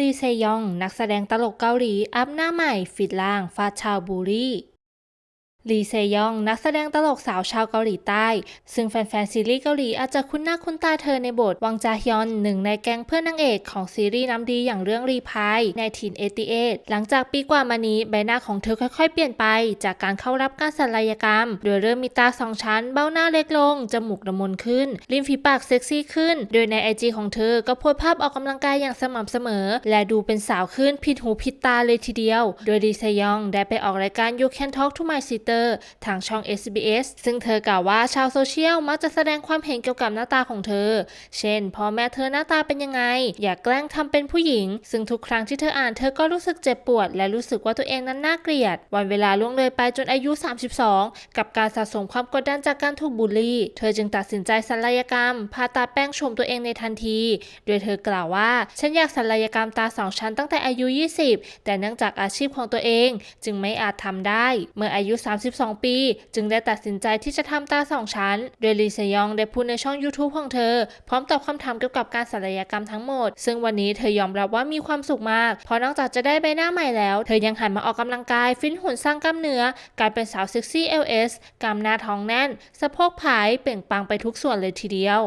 ลีเซยอง นักแสดงตลกเกาหลี อัพหน้าใหม่ ฟิตล่าง ฟาดชาวบูรี่ ลีเซยอง นักแสดงตลกสาวชาวเกาหลีใต้ ซึ่งแฟนๆซีรีส์เกาหลีอาจจะคุ้นหน้าคุ้นตาเธอในบทวังจาฮยอนหนึ่งในแก๊งเพื่อนนางเอกของซีรีส์น้ำดีอย่างเรื่องรีพายในทีนเอทีเอหลังจากปีกว่ามานี้ใบหน้าของเธอค่อยๆ เปลี่ยนไป จากการเข้ารับการศัลยกรรม โดยเริ่มมีตาสองชั้น เบ้าหน้าเล็กลง จมูกละมนขึ้น ริมฝีปากเซ็กซี่ขึ้น โดยในไอจีของเธอก็โพสภาพออกกำลังกายอย่างสม่ำเสมอ และดูเป็นสาวขึ้นผิดหูผิดตาเลยทีเดียว โดยดีเซยองได้ไปออกรายการ You Can Talk to My Sister ทางช่อง SBS ซึ่งเธอกล่าวว่าชาวโซเชียลมักจะแสดงความเห็นเกี่ยวกับหน้าตาของเธอ เช่นพ่อแม่เธอหน้าตาเป็นยังไง อย่ากแกล้งทำเป็นผู้หญิง ซึ่งทุกครั้งที่เธออ่านเธอก็รู้สึกเจ็บปวด และรู้สึกว่าตัวเองนั้นน่าเกลียด วันเวลาล่วงเลยไปจนอายุ 32 กับการสะสมความกดดันจากการถูกบูลลี่ เธอจึงตัดสินใจศัลยกรรมผ่าตัดแป้งโฉมตัวเองในทันที โดยเธอกล่าวว่า ฉันอยากศัลยกรรมตาสองชั้นตั้งแต่อายุ 20 แต่เนื่องจากอาชีพของตัวเอง จึงไม่อาจทำได้ เมื่ออายุ32 ปี จึงได้ตัดสินใจที่จะทำตาสองชั้น โดยลีเซยองได้พูดในช่อง YouTube ของเธอ พร้อมตอบคำถามเกี่ยวกับการศัลยกรรมทั้งหมด ซึ่งวันนี้เธอยอมรับว่ามีความสุขมาก เพราะนอกจากจะได้ใบหน้าใหม่แล้ว เธอยังหันมาออกกำลังกาย ฟิตหุ่นสร้างกล้ามเนื้อกลายเป็นสาวเซ็กซี่ LS กล้ามหน้าท้องแน่น สะโพกผายเปล่งปังไปทุกส่วนเลยทีเดียว